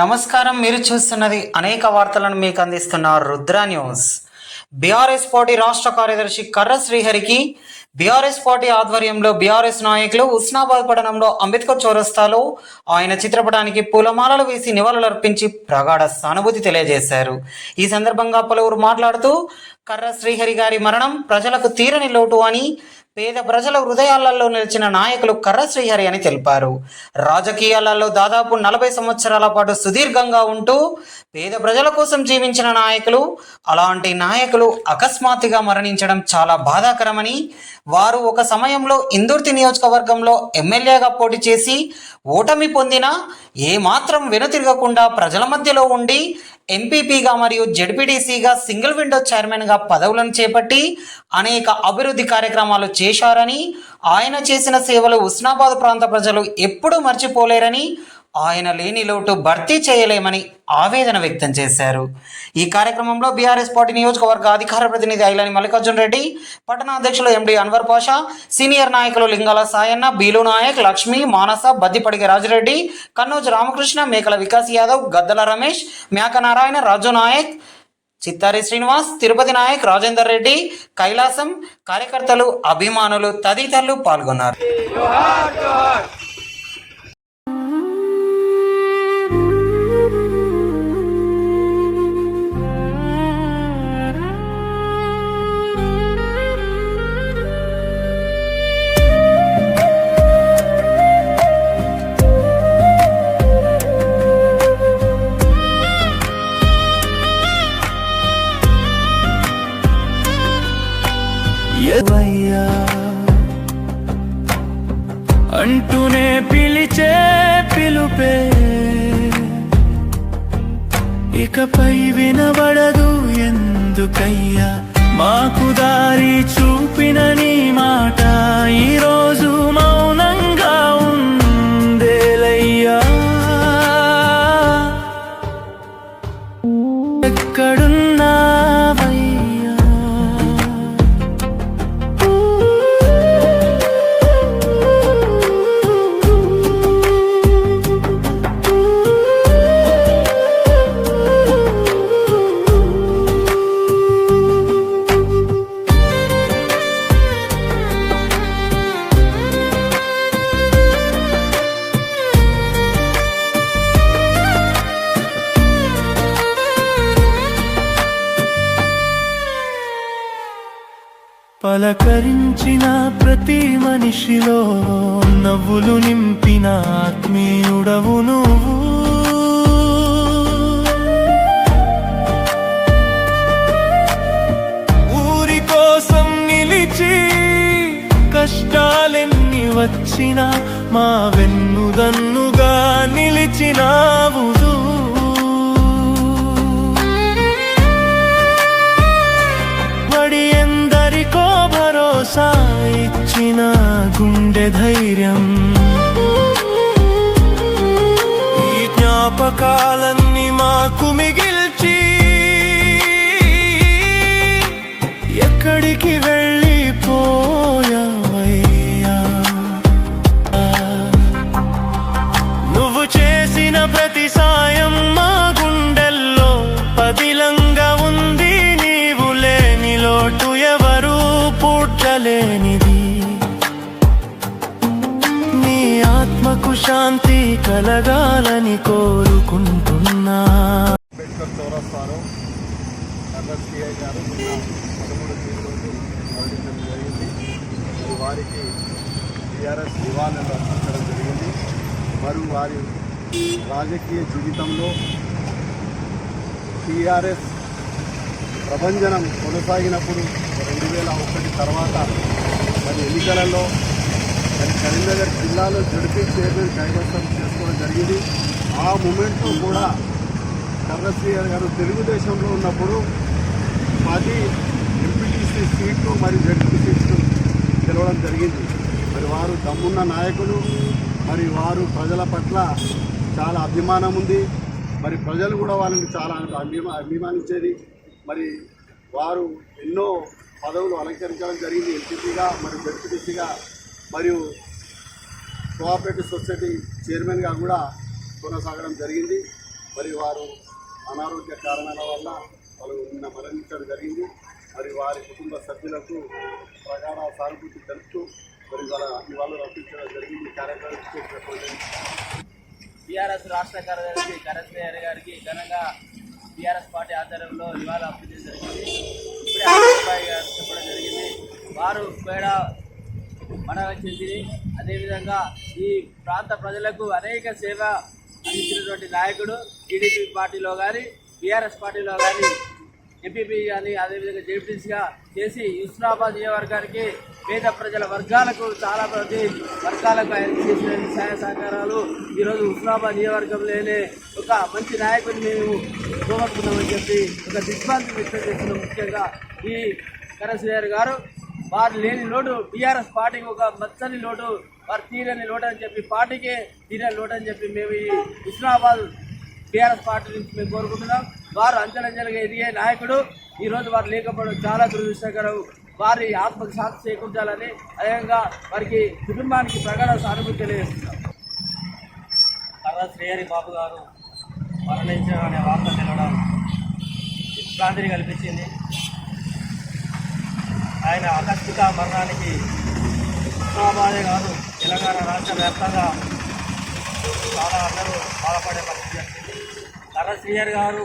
నమస్కారం మీరు చూస్తున్నది అనేక వార్తలను మీకు అందిస్తున్న రుద్ర న్యూస్. బీఆర్ఎస్ పార్టీ రాష్ట్ర కార్యదర్శి కర్ర శ్రీహరికి బీఆర్ఎస్ పార్టీ ఆధ్వర్యంలో బీఆర్ఎస్ నాయకులు ఉస్నాబాద్ పట్టణంలో అంబేద్కర్ చౌరస్తాలో ఆయన చిత్రపటానికి పూలమాలలు వేసి నివాళులర్పించి ప్రగాఢ సానుభూతి తెలియజేశారు. ఈ సందర్భంగా పలువురు మాట్లాడుతూ కర్ర శ్రీహరి గారి మరణం ప్రజలకు తీరని లోటు అని పేద ప్రజల హృదయాలలో నిలిచిన నాయకులు కర్ర శ్రీహరి అని తెలిపారు. రాజకీయాలలో దాదాపు నలభై సంవత్సరాల పాటు సుదీర్ఘంగా ఉంటూ పేద ప్రజల కోసం జీవించిన నాయకులు అలాంటి నాయకులు అకస్మాత్తుగా మరణించడం చాలా బాధాకరమని వారు ఒక సమయంలో ఇందుర్తి నియోజకవర్గంలో ఎమ్మెల్యేగా పోటీ చేసి ఓటమి పొందినా ఏమాత్రం వెనుతిరగకుండా ప్రజల మధ్యలో ఉండి ఎంపీపీగా మరియు జడ్పీటీసీగా సింగిల్ విండో చైర్మన్గా పదవులను చేపట్టి అనేక అభివృద్ధి కార్యక్రమాలు చేశారని ఆయన చేసిన సేవలు ఉస్నాబాద్ ప్రాంత ప్రజలు ఎప్పుడూ మర్చిపోలేరని ఆయన లేని లోటు భర్తీ చేయలేమని ఆవేదన వ్యక్తం చేశారు. ఈ కార్యక్రమంలో బీఆర్ఎస్ పార్టీ నియోజకవర్గ అధికార ప్రతినిధి ఐలాని మల్లికార్జున్ రెడ్డి పట్టణ అధ్యక్షులు ఎండి అన్వర్ పాషా సీనియర్ నాయకులు లింగాల సాయన్న బీలు నాయక్ లక్ష్మి మానస బద్దిపడిగ రాజిరెడ్డి కన్నోజు రామకృష్ణ మేకల వికాస్ యాదవ్ గద్దల రమేష్ మేక నారాయణ రాజు నాయక్ చిత్తారి శ్రీనివాస్ తిరుపతి నాయక్ రాజేందర్ రెడ్డి కైలాసం కార్యకర్తలు అభిమానులు తదితరులు పాల్గొన్నారు. ఇకపై వినబడదు ఎందుకయ్యా? మాకు దారి చూపినని పలకరించిన ప్రతి మనిషిలో నవ్వులు నింపిన ఆత్మీయుడవు నువ్వు. ఊరి కోసం నిలిచి కష్టాలెన్ని వచ్చినా మా వెన్నుదన్నుగా నిలిచినా శాంతి కలగాలని కోరుకుంటున్నా. అంబేద్కర్ చౌరస్తాలో ఎన్ఎస్టీఐ గారు పదమూడు తేదీ ప్రకటించడం జరిగింది. వారికి టీఆర్ఎస్ నివాళులు అర్పించడం జరిగింది. మరియు వారి రాజకీయ జీవితంలో టీఆర్ఎస్ ప్రభంజనం కొనసాగినప్పుడు రెండు వేల ఒకటి తర్వాత మరి ఎన్నికలలో కరీంనగర్ జిల్లాలో జడిపి చైర్మన్ కైవసం చేసుకోవడం జరిగింది. ఆ మూమెంట్లో కూడా కర్రశ్రీయర్ గారు తెలుగుదేశంలో ఉన్నప్పుడు పది ఎంపీటీసీ సీట్లు మరియు జడ్పీ సీట్లు గెలవడం జరిగింది. మరి వారు దమ్మున్న నాయకులు మరి వారు ప్రజల పట్ల చాలా అభిమానం ఉంది. మరి ప్రజలు కూడా వాళ్ళని చాలా అభిమా అభిమానించేది. మరి వారు ఎన్నో పదవులు అలంకరించడం జరిగింది. ఎంపీపీగా మరియు జడ్పీటీసీగా మరియు కోఆపరేటివ్ సొసైటీ చైర్మన్గా కూడా కొనసాగడం జరిగింది. మరి వారు అనారోగ్య కారణాల వల్ల వాళ్ళు నిన్న మరణించడం జరిగింది. మరి వారి కుటుంబ సభ్యులకు ప్రగాఢ సానుభూతి తెలుపుతూ మరి వాళ్ళ ఇవాళ రప్పించడం జరిగింది. కార్యక్రమం టీఆర్ఎస్ రాష్ట్ర కార్యదర్శి కరణ్ గారి గారికి ఘనంగా టీఆర్ఎస్ పార్టీ ఆధ్వర్యంలో నివాళులు అర్పించడం జరిగింది. ఇప్పుడే గారు చెప్పడం జరిగింది. వారు పేడ మనవచ్చింది అదేవిధంగా ఈ ప్రాంత ప్రజలకు అనేక సేవ అందించినటువంటి నాయకుడు టీడీపీ పార్టీలో కానీ బీఆర్ఎస్ పార్టీలో కానీ ఎంపీపీ కానీ అదేవిధంగా జేపీసీగా చేసి హుస్నాబాద్ నియోజకవర్గానికి పేద ప్రజల వర్గాలకు చాలా మంది వర్గాలకు ఆయన చేసిన సహాయ సహకారాలు ఈరోజు హుస్నాబాద్ నియోజకవర్గంలోనే ఒక మంచి నాయకుడిని మేము పోగొట్టుకున్నామని చెప్పి ఒక దిగ్భాంతి వ్యక్తం చేస్తున్నాం. ముఖ్యంగా ఈ కరశ్రీగారు గారు. వారు లేని లోటు. బీఆర్ఎస్ పార్టీకి ఒక మచ్చని లోటు. వారు తీరని లోటు అని చెప్పి పార్టీకే తీరని లోటు అని చెప్పి మేము ఈ హుస్నాబాద్ బీఆర్ఎస్ పార్టీ నుంచి మేము కోరుకుంటున్నాం. వారు అంచెలంచెలుగా ఎదిగే నాయకుడు. ఈరోజు వారు లేకపోవడం చాలా దురదృష్టకరం. వారి ఆత్మకు శాంతి చేకూర్చాలని అదేవిధంగా వారికి కుటుంబానికి ప్రగాఢ సానుభూతి తెలియజేస్తున్నాం. తర్వాత శ్రీహరి బాబు గారు మరణించడం అనే వార్త తెలవడం విభ్రాంతిని కల్పించింది. ఆయన ఆకస్మిక మరణానికి హుస్నాబాదే కాదు తెలంగాణ రాష్ట్ర వ్యాప్తంగా చాలా అందరూ బాధపడే పరిస్థితి వచ్చింది గారు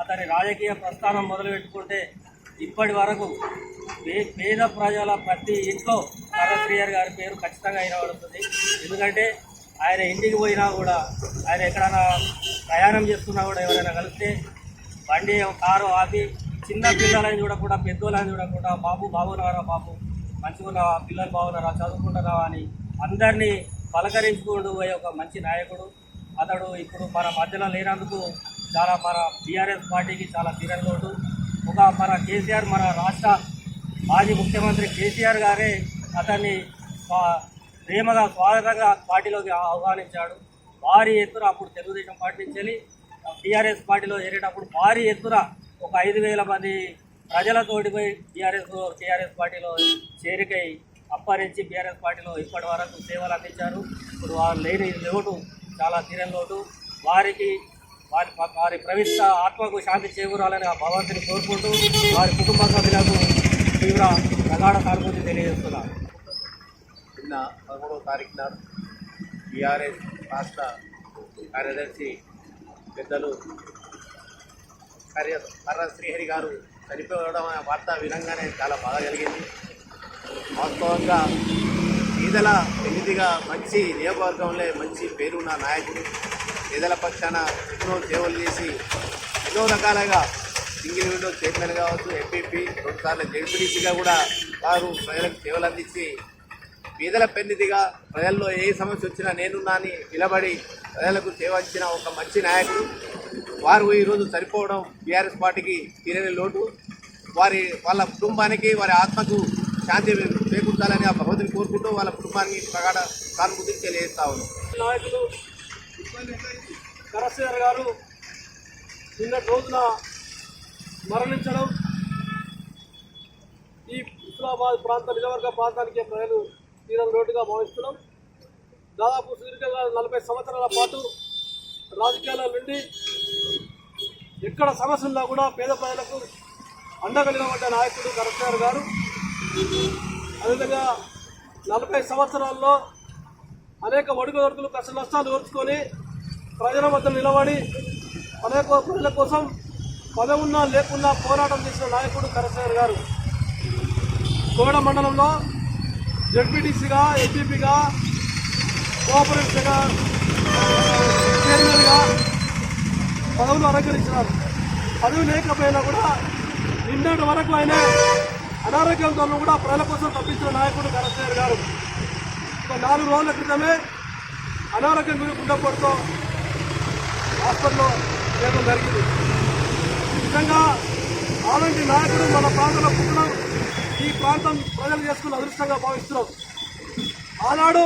అతని రాజకీయ ప్రస్థానం మొదలుపెట్టుకుంటే ఇప్పటి వరకు పే పేద ప్రజల ప్రతి ఇంట్లో కర్ర గారి పేరు ఖచ్చితంగా వినబడుతుంది. ఎందుకంటే ఆయన ఇంటికి పోయినా కూడా ఆయన ఎక్కడైనా ప్రయాణం చేస్తున్నా కూడా ఎవరైనా కలిస్తే బండి కారు ఆపి చిన్న పిల్లలని చూడకుండా పెద్దోళ్ళని చూడకుండా బాబు బాగున్నారా బాబు? మంచిగా పిల్లలు బాగున్నారా? చదువుకుంటున్నావా అని అందరినీ పలకరించుకుంటూ పోయే ఒక మంచి నాయకుడు. అతడు ఇప్పుడు మన మధ్యలో లేనందుకు చాలా మన బీఆర్ఎస్ పార్టీకి చాలా తీరలోటు ఒక మన కేసీఆర్ మన రాష్ట్ర మాజీ ముఖ్యమంత్రి కేసీఆర్ గారే అతన్ని స్వా- ప్రేమగా స్వాగతంగా పార్టీలోకి ఆహ్వానించాడు. భారీ ఎత్తున అప్పుడు తెలుగుదేశం పార్టీ నుంచి టీఆర్ఎస్ పార్టీలో చేరేటప్పుడు భారీ ఎత్తున ఒక ఐదు వేల మంది ప్రజలతోటి పోయి టీఆర్ఎస్ టీఆర్ఎస్ పార్టీలో చేరికై అప్పరించి బీఆర్ఎస్ పార్టీలో ఇప్పటి వరకు సేవలు అందించారు. ఇప్పుడు వారు లేని లోటు చాలా తీరని లోటు. వారికి వారి వారి ప్రవిష్ట ఆత్మకు శాంతి చేకూరాలని ఆ భగవంతుని కోరుకుంటూ వారి కుటుంబ సభ్యులకు తీవ్ర ప్రగాఢ సానుభూతి తెలియజేస్తున్నారు. నిన్న పదమూడవ తారీఖు నాడు బీఆర్ఎస్ రాష్ట్ర కార్యదర్శి పెద్దలు కర్ర కర్ర శ్రీహరి గారు చనిపోవడం అనే వార్త వినంగానే చాలా బాధ కలిగింది వాస్తవంగా పేదల ఎనిమిదిగా మంచి నియోగవర్గంలో మంచి పేరున్న నాయకుడు పేదల పక్షాన ఎన్నో సేవలు చేసి ఎన్నో రకాలుగా సింగిల్ విండో చైర్మన్ కావచ్చు ఎంపీపీ రెండుసార్లు జడ్పీటీసీగా కూడా వారు ప్రజలకు సేవలు అందించి పేదల పెన్నిదిగా ప్రజల్లో ఏ సమస్య వచ్చినా నేనున్నా అని నిలబడి ప్రజలకు సేవ ఇచ్చిన ఒక మంచి నాయకుడు. వారు ఈరోజు సరిపోవడం బీఆర్ఎస్ పార్టీకి తీరని లోటు. వారి వాళ్ళ కుటుంబానికి వారి ఆత్మకు శాంతి చేకూర్చాలని ఆ భగవంతుని కోరుకుంటూ వాళ్ళ కుటుంబానికి ప్రగాఢ సానుభూతి తెలియజేస్తా ఉన్నాం. నాయకులు కరసేర్ గారు నిన్నటి రోజున మరణించడం ఈ ఇస్లామాబాద్ ప్రాంత నిజవర్గ ప్రాంతానికి ప్రజలు తీరం లోటుగా భావిస్తున్నాం. దాదాపు సుదీర్ఘంగా నలభై సంవత్సరాల పాటు రాజకీయాల నుండి ఎక్కడ సమస్య ఉన్నా కూడా పేద ప్రజలకు అండగలిగినటువంటి నాయకుడు కరసేర్ గారు. అదేవిధంగా నలభై సంవత్సరాల్లో అనేక ఒడుగుదొడుకులు కష్ట నష్టాలు ఓర్చుకొని ప్రజల మధ్య నిలబడి అనేక ప్రజల కోసం పదవున్నా లేకున్నా పోరాటం చేసిన నాయకుడు కరసేర్ గారు. కోడ మండలంలో జడ్పీటీసీగా ఎంపీపీగా కోఆపరేటివ్గా చైర్మన్గా పదవులు అలంకరించినారు. పదవి లేకపోయినా కూడా నిన్నటి వరకు ఆయన అనారోగ్యంతో కూడా ప్రజల కోసం తప్పించిన నాయకుడు కరసేర్ గారు. ఒక నాలుగు రోజుల క్రితమే అనారోగ్యం గురి గుండెపోటుతో హాస్పిటల్లో చేయడం జరిగింది. నిజంగా అలాంటి నాయకుడు మన ప్రాంతంలో పుట్టడం ఈ ప్రాంతం ప్రజలు చేసుకున్న అదృష్టంగా భావిస్తున్నాం. ఆనాడు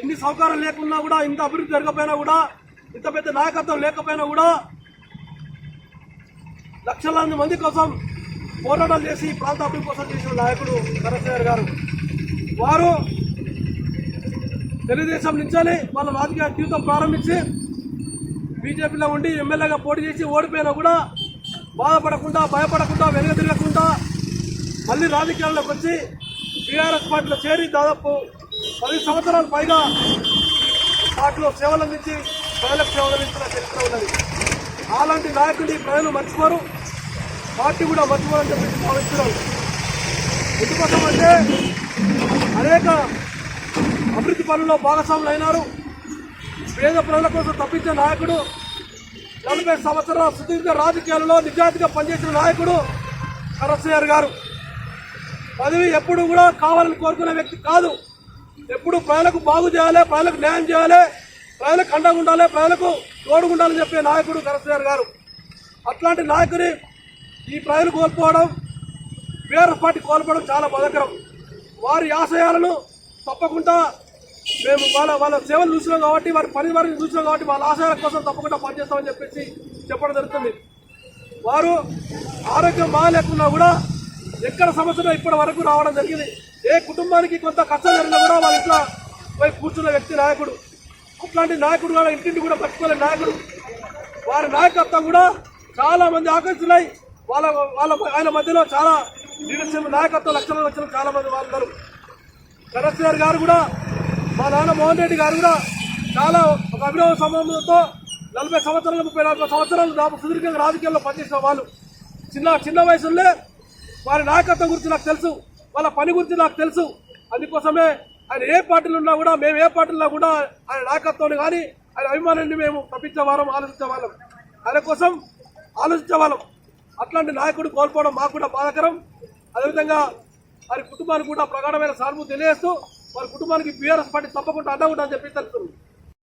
ఇన్ని సౌకర్యాలు లేకున్నా కూడా ఇంత అభివృద్ధి జరగకపోయినా కూడా ఇంత పెద్ద నాయకత్వం లేకపోయినా కూడా లక్షలాది మంది కోసం పోరాటాలు చేసి ప్రాంత అభివృద్ధి కోసం చేసిన నాయకుడు కరసేర్ గారు. వారు తెలుగుదేశం నుంచి వాళ్ళ రాజకీయ జీవితం ప్రారంభించి బీజేపీలో ఉండి ఎమ్మెల్యేగా పోటీ చేసి ఓడిపోయినా కూడా బాధపడకుండా భయపడకుండా వెనుక తిరగకుండా మళ్ళీ రాజకీయాల్లోకి వచ్చి టీఆర్ఎస్ పార్టీలో చేరి దాదాపు పది సంవత్సరాల పైగా పార్టీలో సేవలు అందించి ప్రజలకు సేవలు అందించిన చరిత్ర ఉన్నది. అలాంటి నాయకుడిని ప్రజలు మర్చిపోరు. పార్టీ కూడా మర్చిపోరని చెప్పి భావిస్తున్నారు. ఎందుకోసం అంటే అనేక అభివృద్ధి పనుల్లో భాగస్వాములు అయినారు. పేద ప్రజల కోసం తప్పించే నాయకుడు నలభై సంవత్సరాల సుదీర్ఘ రాజకీయాలలో నిజాయితీగా పనిచేసిన నాయకుడు కరస్యర్ గారు. పదవి ఎప్పుడు కూడా కావాలని కోరుకునే వ్యక్తి కాదు. ఎప్పుడు ప్రజలకు బాగు చేయాలి ప్రజలకు న్యాయం చేయాలి ప్రజలకు అండగా ఉండాలి ప్రజలకు తోడుగుండాలని చెప్పే నాయకుడు కరసయ్యర్ గారు. అట్లాంటి నాయకుని ఈ ప్రజలు కోల్పోవడం బీఆర్ఎస్ పార్టీ కోల్పోవడం చాలా బదకరం వారి ఆశయాలను తప్పకుండా మేము వాళ్ళ వాళ్ళ సేవలు చూసినాం కాబట్టి వారి పని వారిని చూసినాం కాబట్టి వాళ్ళ ఆశయాల కోసం తప్పకుండా పనిచేస్తామని చెప్పేసి చెప్పడం జరుగుతుంది. వారు ఆరోగ్యం బాగాలేకున్నా కూడా ఎక్కడ సమస్యలో ఇప్పటి వరకు రావడం జరిగింది. ఏ కుటుంబానికి కొంత కష్టం జరిగినా కూడా వాళ్ళ ఇంట్లో పోయి కూర్చున్న వ్యక్తి నాయకుడు. అట్లాంటి నాయకుడు కూడా ఇంటింటి కూడా పట్టుకోలే నాయకుడు. వారి నాయకత్వం కూడా చాలా మంది ఆకర్షితులై వాళ్ళ వాళ్ళ ఆయన మధ్యలో చాలా లీడర్షిప్ నాయకత్వ లక్షణాలు వచ్చిన చాలా మంది వాళ్ళు చంద్రశేఖర్ గారు కూడా మా నాన్న మోహన్ రెడ్డి గారు కూడా చాలా ఒక అభినవ సంబంధంతో నలభై సంవత్సరాలు ముప్పై నలభై సంవత్సరాలు దాపు సుదీర్ఘంగా రాజకీయాల్లో పనిచేసిన వాళ్ళు. చిన్న చిన్న వయసులోనే వారి నాయకత్వం గురించి నాకు తెలుసు వాళ్ళ పని గురించి నాకు తెలుసు. అందుకోసమే ఆయన ఏ పార్టీలు ఉన్నా కూడా మేము ఏ పార్టీలో కూడా ఆయన నాయకత్వం కానీ ఆయన అభిమానుల్ని మేము తప్పించేవారం ఆలోచించే వాళ్ళం. ఆయన కోసం ఆలోచించే వాళ్ళం. అట్లాంటి నాయకుడు కోల్పోవడం మాకు కూడా బాధాకరం. అదేవిధంగా వారి కుటుంబానికి కూడా ప్రగాఢమైన సానుభూతి తెలియజేస్తూ వారి కుటుంబానికి బీఆర్ఎస్ పార్టీ తప్పకుండా అడ్డా ఉంటుందని చెప్పి తెలుస్తుంది